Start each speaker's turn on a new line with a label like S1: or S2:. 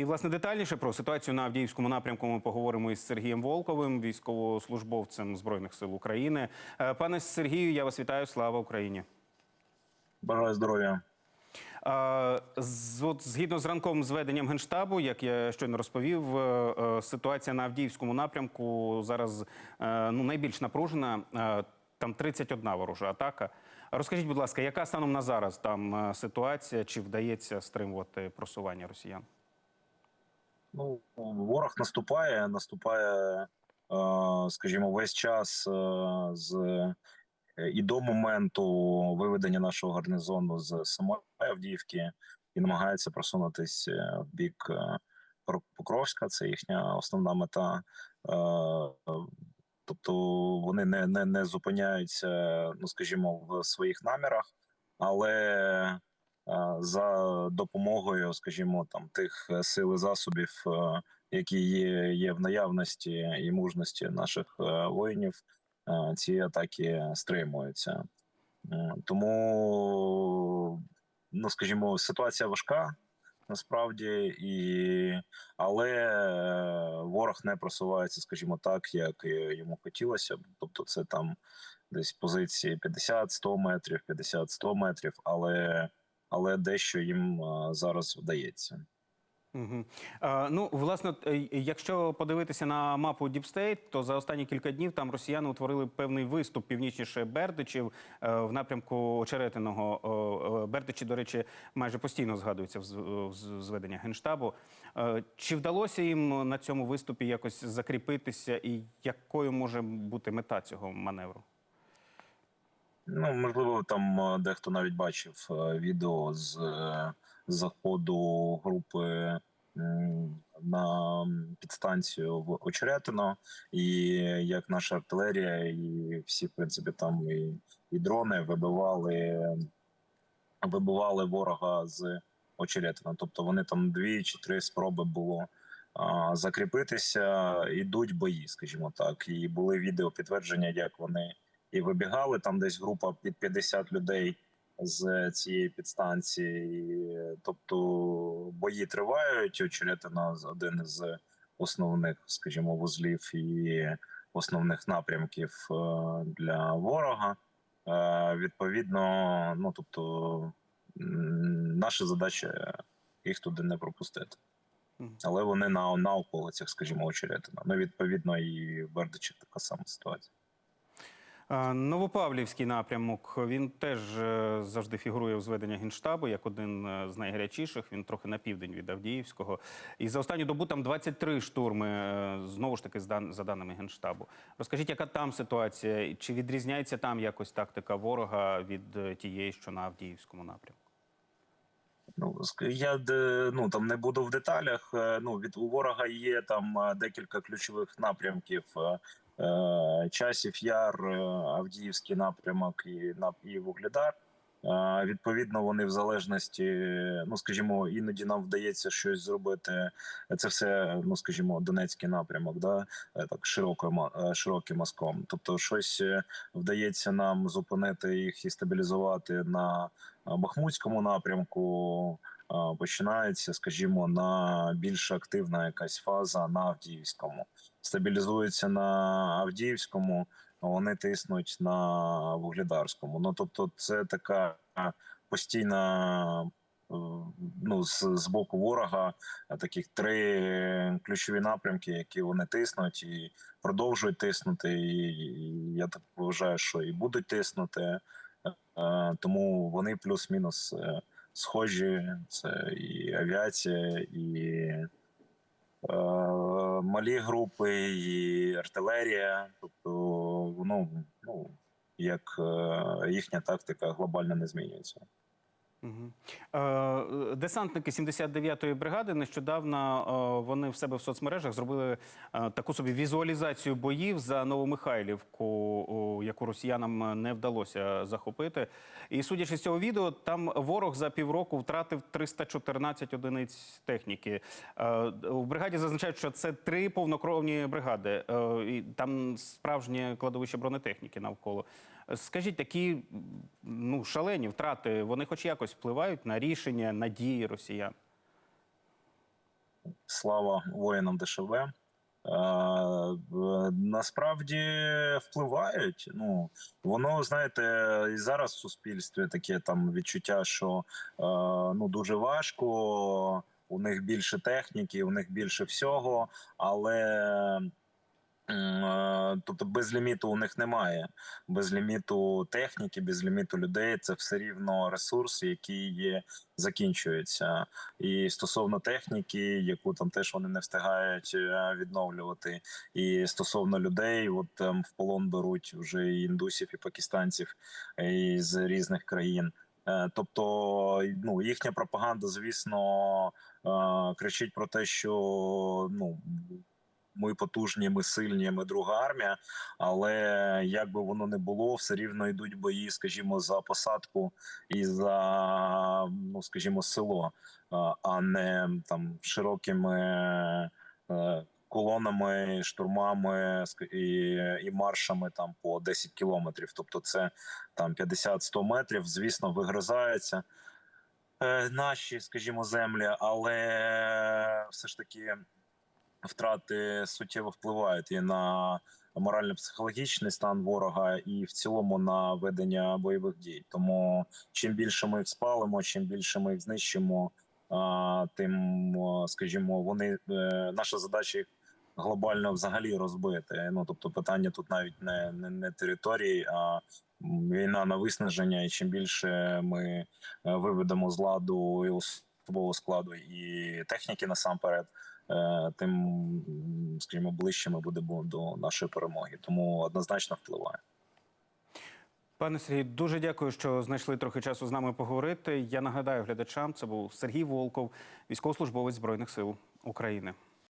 S1: І власне детальніше про ситуацію на Авдіївському напрямку ми поговоримо із Сергієм Волковим, військовослужбовцем збройних сил України. Е, Пане Сергію, я вас вітаю. Слава Україні.
S2: Бажаю здоров'я.
S1: Е, з- От згідно з ранковим зведенням генштабу, як я щойно розповів, е, ситуація на Авдіївському напрямку зараз ну найбільш напружена. Там 31 ворожа атака. Розкажіть, будь ласка, яка станом на зараз там ситуація? Чи вдається стримувати просування росіян?
S2: Ну, ворог наступає, наступає, е, скажімо, весь час е, з е, і до моменту виведення нашого гарнізону з самої Авдіївки і намагається просунутись е, в бік Покровська. Це їхня основна мета. Тобто вони не, не, не зупиняються, ну скажімо, в своїх намірах, але за допомогою, скажімо, там тих е, сил і засобів, е, які є, є в наявності і мужності наших е, воїнів, е, ці атаки стримуються. Тому, ну скажімо, ситуація важка насправді, і але е, ворог не просувається, скажімо так, як е, йому хотілося. Тобто, це там десь позиції 50-100 метрів, 50-100 метрів, але але дещо їм зараз вдається.
S1: Угу. Е, ну, власне, е, якщо подивитися на мапу State, то за останні кілька днів там росіяни утворили певний виступ північніше Бердичів е, в напрямку очеретиного. Е, Бердичі, до речі, майже постійно згадуються в в з- зведення генштабу. Е, чи вдалося їм на цьому виступі якось закріпитися, і якою може бути мета цього маневру?
S2: Ну можливо, там дехто навіть бачив відео з е, заходу групи на підстанцію в Очеретино, і як наша артилерія, і всі, в принципі, там і, і дрони вибивали, вибивали ворога з Очеретина. Тобто вони там дві чи три спроби було. Закріпитися, ідуть бої, скажімо так, і були відео підтвердження, як вони і вибігали там десь група під 50 людей з цієї підстанції. І, Тобто бої тривають. Очеретина один з основних, скажімо, вузлів і основних напрямків е, для ворога. Е, Відповідно, ну тобто, наша задача їх туди не пропустити. Але вони на, на околицях, скажімо, очеретина. Ну, відповідно, і в Бердичах така сама ситуація.
S1: Новопавлівський напрямок він теж е, завжди фігурує в зведенні генштабу як один е, з найгарячіших. Він трохи на південь від Авдіївського. І за останню добу там 23 штурми. е, Знову ж таки, за даними генштабу. Розкажіть, яка там ситуація? Чи відрізняється там якось тактика ворога від тієї, що на Авдіївському напрямку?
S2: Ну я ну там не буду в деталях. Ну від у ворога є там декілька ключових напрямків. Е, Часів Яр, е, Авдіївський напрямок і і Вугледар. Е, Відповідно, вони в залежності, ну скажімо, іноді нам вдається щось зробити. Це все, ну скажімо, Донецький напрямок, да е, так е, широким мазком. Тобто, щось вдається нам зупинити їх і стабілізувати на Бахмутському напрямку. Починається, скажімо, на більш активна якась фаза на Авдіївському. Стабілізується на Авдіївському, вони тиснуть на Вугледарському. Ну тобто, це така постійна. е, Ну, з, з боку ворога е, таких три ключові напрямки, які вони тиснуть і продовжують тиснути. І, і я так вважаю, що і будуть тиснути. Е, Тому вони плюс-мінус схожі. Це і авіація, і е, малі групи, і артилерія. Тобто, ну, ну, як е, їхня тактика глобально не змінюється.
S1: Угу. Десантники 79-ї бригади нещодавно е, вони в себе в соцмережах зробили таку собі візуалізацію боїв за Новомихайлівку, яку росіянам не вдалося захопити. І судячи з цього відео, там ворог за півроку втратив 314 одиниць техніки. У бригаді зазначають, що це три повнокровні бригади. І там справжнє кладовище бронетехніки навколо. Скажіть, такі ну, шалені втрати, вони хоч якось впливають на рішення, на дії росіян?
S2: слава воїнам ДШВ. Е, насправді впливають. Ну воно знаєте, і зараз в суспільстві таке там відчуття, що е, ну дуже важко. У них більше техніки, у них більше всього, але тобто без ліміту у них немає. Без ліміту техніки, без ліміту людей це все рівно ресурс, який є, закінчується. І стосовно техніки, яку там теж вони не встигають е, відновлювати, і стосовно людей, от там в полон беруть вже і індусів, і пакистанців із різних країн. Е, Тобто, ну їхня пропаганда, звісно, е, кричить про те, що ну ми потужні, ми сильні, ми друга армія. Але як би воно не було, все рівно йдуть бої, скажімо, за посадку і за ну, скажімо, село, а- не там широкими е, колонами, штурмами і, і маршами там по 10 кілометрів. Тобто, це там 50-100 метрів. Звісно, вигризаються е, наші, скажімо, землі, але все ж таки втрати суттєво впливають і на морально-психологічний стан ворога, і в цілому на ведення бойових дій. Тому чим більше ми їх спалимо, чим більше ми їх знищимо, тим, скажімо, вони е, наша задача їх глобально взагалі розбити. Ну тобто, питання тут навіть не, не, не території, а війна на виснаження. І чим більше ми е, виведемо з ладу і особового складу і техніки насамперед, тим, скажімо, ближче ми будемо до нашої перемоги. Тому однозначно впливає.
S1: Пане Сергій, дуже дякую, що знайшли трохи часу з нами поговорити. Я нагадаю глядачам, це був Сергій Волков, військовослужбовець Збройних сил України.